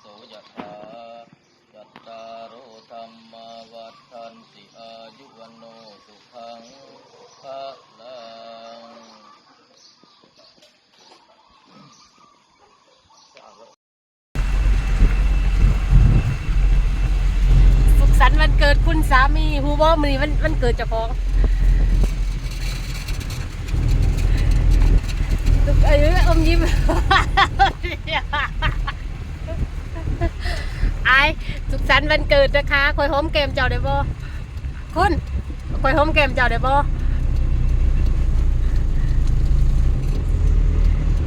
โสยถาจัตตารโอธรรมาวัฏทันติอายุวันโนสุขังภะลังสุขสันต์วันเกิดคุณสามีฮูบอมอนีวันวันเกิดเจ้าของเอ้ยอมยิ้ม ไอายสุขสันต์วันเกิดนะคะคอยหอมแก้มเจ้าได้บ่คุณคอยหอมแก้มเจ้าได้บ่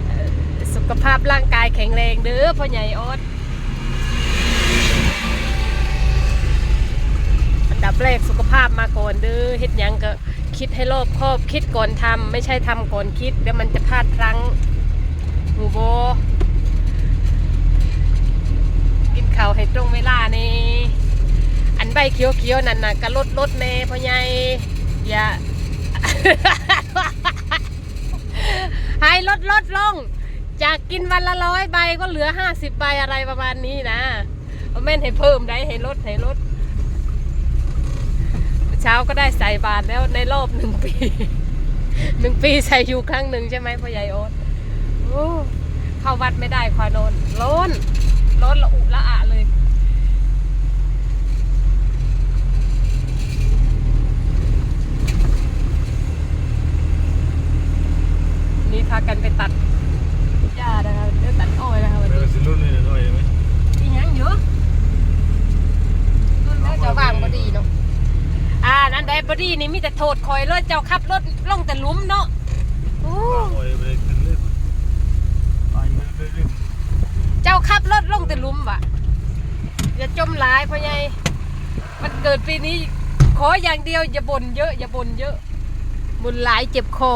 เอ่อสุขภาพร่างกายแข็งแรงเด้อพ่อใหญ่โอ๊ตอันดับแรกสุขภาพมาก่อนเด้อเฮ็ดหยังก็คิดให้รอบคอบคิดก่อนทำไม่ใช่ทำก่อนคิดเดี๋ยวมันจะพลาดพลั้งหูโบกิน ข้าวให้ตรงเวลานี่อันใบเขียวๆนั่นน่ะก็ลดลดๆแน่พ่อใหญ่อย่าให้ลดลดลง จากกินวันละร้อยใบก็เหลือห้าสิบใบอะไรประมาณนี้นะแม่นให้เพิ่มได้ให้ลดให้ลดเช้าก็ได้ใส่บาทแล้วในรอบหนึ่งปีหนึ่งปีใส่อยู่ครั้งหนึ่งใช่ไหมพ่อใหญ่โอ๊ตเข้าวัดไม่ได้คอยโนนร้อน ร้อนละอุละอะเลย นี่พากันไปตัดหญ้านะคะเดี๋ยวตัดอ้อยนะคะวันเอนี้อสิรุ่นนี่หน่อยไหมอีหยังเยอะรุ่นแม่เจ้าบ้างบดีเนาะ อ่า นั่นได้บดีนี่มีแต่โทษคอยเลยเจ้าขับรถลงแต่หลุมเนาะโอ้ โอ้ยไปขึ้นเรื่อยไปเรื่อย เจ้าขับรถลงแต่ลุมวะอย่าจมหลายพ่อใหญ่มันเกิดปีนี้ขออย่างเดียวอย่าบ่นเยอะอย่าบ่นเยอะบ่นหลายเจ็บคอ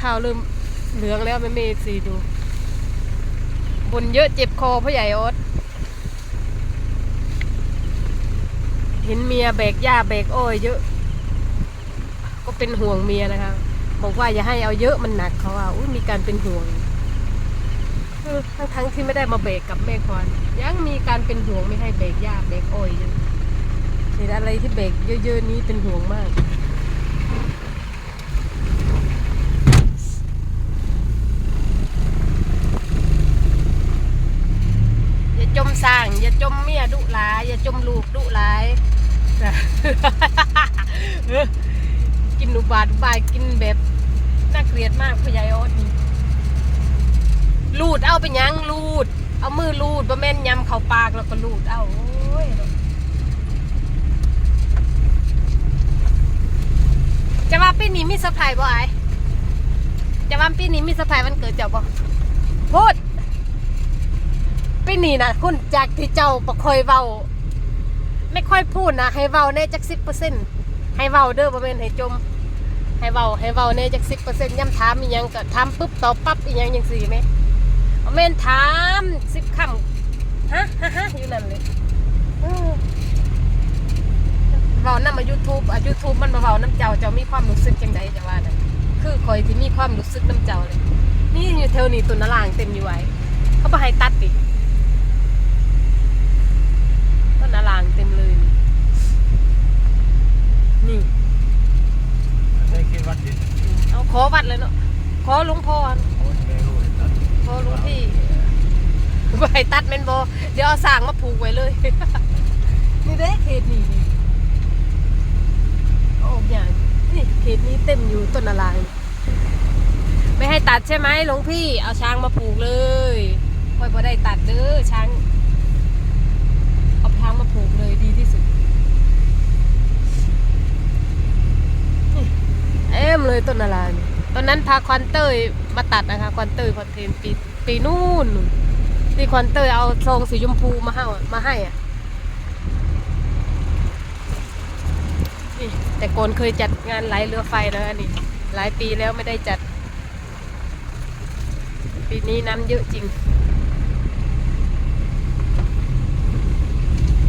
ข้าวเริ่มเหลืองแล้วไม่เมสีดูบ่นเยอะเจ็บคอพ่อใหญ่โอ๊ตเห็นเมียแบกหญ้าแบกอ้อยเยอะ ก็เป็นห่วงเมียนะคะบอกว่าอย่าให้เอาเยอะมันหนักเขาว่าอุ้ยมีการเป็นห่วง ทั้งทั้งที่ไม่ได้มาเบรกกับแม่ควานยังมีการเป็นห่วงไม่ให้เบรกหญ้าเบรกอ้อยเห็นอะไรที่เบรกเยอะๆนี้เป็นห่วงมากอย่าจมสร้าง อย่าจมเมียดุหลาย อย่าจมลูกดุหลายกินอุบาทุบายกินแบบน่าเกลียดมากพ่อใหญ่ออดนี่ ลูดเอาไปยังลูด เอามือลูดบะแม่นยำเข่าปากแล้วก็ลูดเอาโอ้ยจะว่าปีนี้มีเซอร์ไพรส์บ่ไอจะว่าปีนี้มีเซอร์ไพรส์วันเกิดเจ้าบ่พูดปีนี้นะคุณจากที่เจ้าบ่ค่อยเว้าไม่ค่อยพูดนะให้เว้าแน่จักสิบเปอร์เซ็นต์ให้เว้าเด้อบ่แม่นให้จม ให้เว้าให้เว้าแน่จักสิบเปอร์เซ็นต์ย้ำถามอีหยังก็ถามปุ๊บตอบปั๊บอีหยังจังซี่แหมบ่แม่นถามสิบคำฮะฮะฮะอยู่นั่นเลยเออเว้านำมา YouTube อะ YouTube มันมาเว้าน้ำเจ้าเจ้ามีความรู้สึกจังไดจะว่าน่ะคือข่อยที่มีความรู้สึกน้ำเจ้าเลย นี่อยู่แถวนี้ตุนนารางเต็มอยู่ไว้เขาบ่ให้ตัดดิต้นอลางเต็มเลยนี่ๆได้คิดวัดดิเอาขอวัดเลยเนาะขอหลวงพ่อ ลวงพี่ไปตัดเมนโบเดี๋ยวเอาสร้างมาผูกไว้เลยนี่เด้เขตนี่โอ้อย่างนี่เขตนี้เต็มอยู่ต้นอลางไม่ให้ตัดใช่ไหมหลวงพี่ เอาช้างมาผูกเลยค่อยพอได้ตัดเด้อช้างเอาช้างมาผูกเลยดีที่สุดเอ็มเลยต้นอะไรเนี่ย ตอนนั้นพาควันเตยมาตัดนะคะควันเตยคอนเทนปีปีนู่นที่ควันเตยเอาทรงสีชมพูมาให้อะมาให้อะนี่แต่โกนเคยจัดงานไหลเรือไฟนะอันนี้หลายปีแล้วไม่ได้จัด ปีนี้น้ำเยอะจริง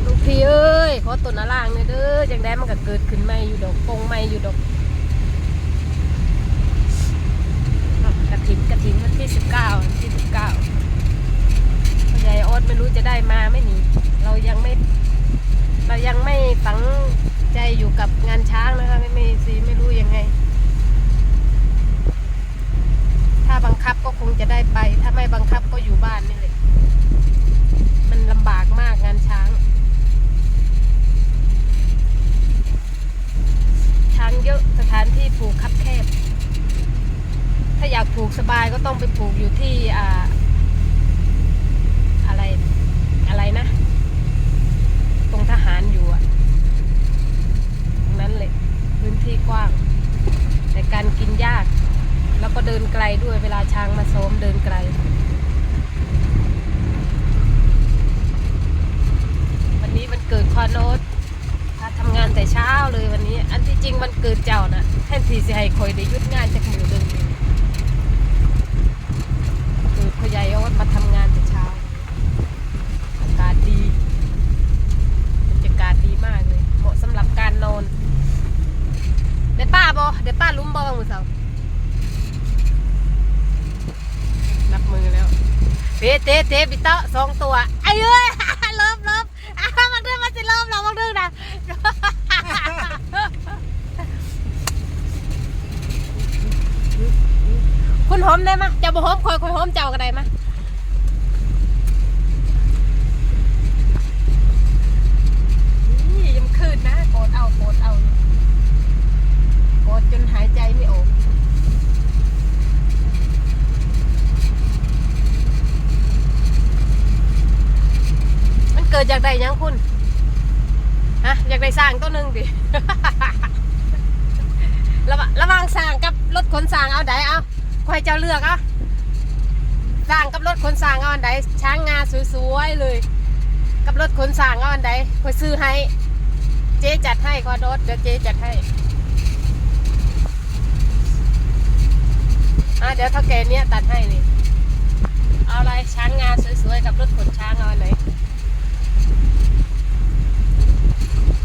ลูกพี่เอ้ยขอต้นอะล่างเนี่ยเด้อจังได้มันก็เกิดขึ้นใหม่อยู่ดอกปงใหม่อยู่ดอก กระถินกระถินวันที่สิบเก้าวันที่สิบเก้าพ่อใหญ่ออดไม่รู้ รู้จะได้มาไม่หนีเรายังไม่ เรายังไม่ฝังใจอยู่กับงานช้างนะคะไม่ไม่ซีไม่รู้ยังไง ถ้าบังคับก็คงจะได้ไป ถ้าไม่บังคับก็อยู่บ้านนี่แหละมันลำบากมากงานช้าง ช้างเยอะสถานที่ปลูกคับแคบ ถ้าอยากปลูกสบายก็ต้องไปปลูกอยู่ที่อ่า อะไรอะไรนะ ตรงทหารอยู่อะตรงนั้นเลยพื้นที่กว้าง แต่การกินยาก แล้วก็เดินไก ลด้วยเวลาช้างมาซ้อมเดินไกล วันนี้มันเกิดคอโนตถ้าทำงานแต่เช้าเลยวันนี้ อันที่จริงมันเกิดเจ้านะแทนที่สิให้คอยได้ยุดงานจากมือเดินเกิดพ่อใหญ่เอามาทำงานแต่เช้า อากาศดีบรรยากาศดีมากเลย เหมาะสำหรับการนอนเดี๋ยวป้าบอเดี๋ยวป้าลุ้มบอบางมือเสานับมือแล้วเตะเตะเตะปิเตาะสองตัว ไอ้เอ้ย เริ่มเริ่มอะบางเดือนมันจะเริ่มแล้วบางเดือนนะ คุณหอ มได้ไหมยเจ้าบ่หอมคอยคอยหอมเจ้าก็ได้ไหมยนี่ยังคืนนะโกดเอาโกดเอาโกดจนหายใจไม่ออกมันเกิดจากใดหยังคุณฮะอยากได้สร้างตัวหนึ่งดิระวางระว่างสร้างกับรถขนสร้างเอาไหนเอา คอยเจ้าเลือกเอาสร้างกับรถขนสร้างเอาอันไหนช้างงาสวยๆเลย กับรถขนสร้างเอาอันใดคอยซื้อให้ เจ๊จัดให้ขอรถเดี๋ยวเจ๊จัดให้อะเดี๋ยวเท่าแกเนี้ยตัดให้นี่เอาอะไรช้างงาสวยๆกับรถขนช้างเอาอันไหน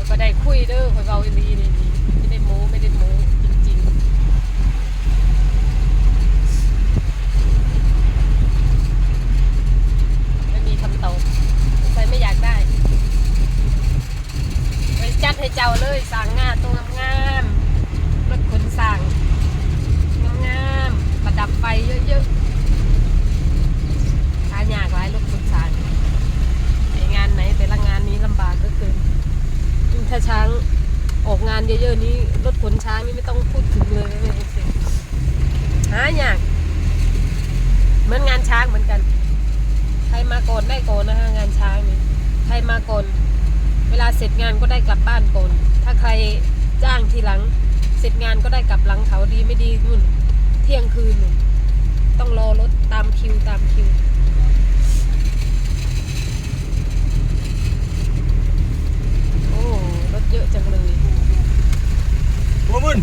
ก็ได้คุยเด้อคอยเบาอีลีนี่ไม่ได้โม้ไม่ได้โม้จริงๆ ไม่มีคำตอบใครไม่อยากได้ ไปจัดให้เจ้าเลยสั่งงานตรงงามๆรถขนสั่งงามๆประดับไฟเยอะๆหายากหลายรถขนสั่งไองานไหนแต่ละงานนี้ลำบากเหลือเกินยิ่งถ้าช้างออกงานเยอะๆนี้รถขนช้างนี่ไม่ต้องพูดถึงเลยไม่เป็นสิหายากเหมือนงานช้างเหมือนกัน ใครมาก่อนได้ก่อนนะคะงานช้างนี่ใคร มาก่อนเวลาเสร็จงานก็ได้กลับบ้านก่อน ถ้าใครจ้างทีหลัง เสร็จงานก็ได้กลับหลังเขาดีไม่ดีนู่น เที่ยงคืนนู่นต้องรอรถตามคิวตามคิว โอ้รถเยอะจังเลย หัวมึน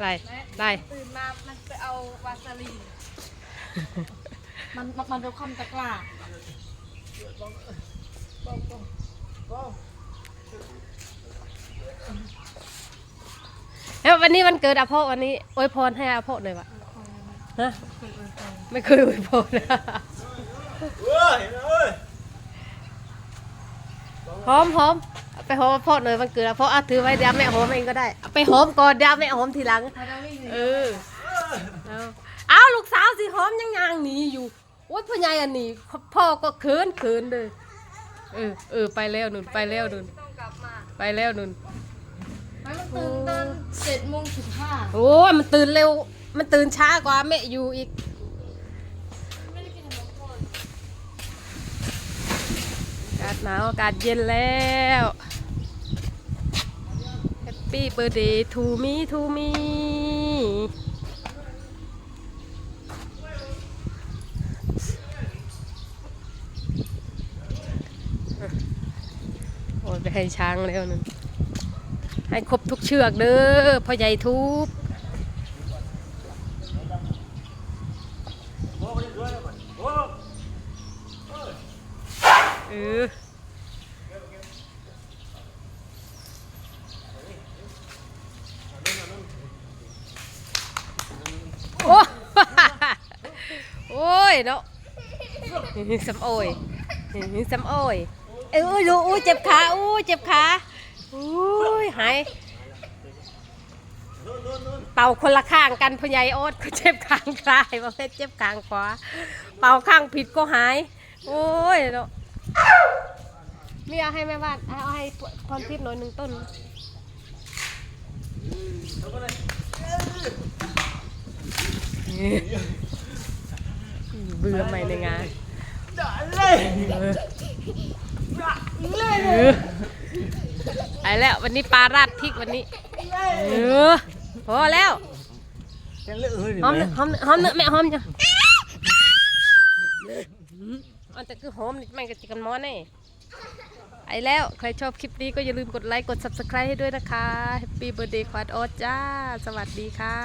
ไรไร ตื่นมา มันไปเอาวาสลีน มันมันมันเป็นความตะกร้าแล้ววันนี้วันเกิดอาพ่อวันนี้อวยพรให้อาพ่อหน่อยวะฮะไม่เคยอวยพรนะเอ้ยเอ้ยหอมหอมเอาไปหอมอาพ่อหน่อยวันเกิดอาพ่อเอาถือไว้เดี๋ยวแม่หอมเองก็ได้เอาไปหอมก่อนเดี๋ยวแม่หอมทีหลัง เออเอาเอาลูกสาวสิหอมยังยางหนีอยู่ โอ๊ยพ่อใหญ่อันนี้พ่อก็เขินเขินเลยเออเออไปแล้วนุ่นไปแล้วนุ่นต้องกลับมาไปแล้วนุ่นมันตื่นตอนเจ็ดโมงสิบห้าโอ้ยมันตื่นเร็ว มันตื่นช้ากว่าแม่อยู่อีกไม่ได้กินขนมก่อนอากาศหนาวอากาศเย็นแล้วแฮปปี้เบ t ร์ a เดย์ทูมีทูมี โอ้ยไปให้ช้างแล้วนึงให้ครบทุกเชือกเด้อพ่อใหญ่ทุบเออโอ้โอ้ยเนาะสำโอ้ยสำโอ้ย เอ้ยดูอู้เจ็บขาอู้เจ็บขาอู้ยหายเป่าคนละข้างกันพอใหญายโอ๊ตก็เจ็บข้างซ้ายประเภทเจ็บข้างขวาเป่าข้างผิดก็หาย โอ้ยเนาะมีเอาให้แม่บ้านเอาเอาให้พรทิพย์หน่อยหนึ่งต้นเบื่อไหมในงาน ไอ้แล้ววันนี้ปลาราดพริกวันนี้เออพอแล้ว Cái lựa hơi หอมหอมหอมเนื้อะแม่หอมจ้ะอันแต่คือหอมนี่มันก็จิกันม้อนนี่ไอ้แล้ว ใครชอบคลิปนี้ก็อย่าลืมกดไลค์ กด subscribe ให้ด้วยนะคะ Happy Birthday ควาดโอตจ้า สวัสดีค่ะ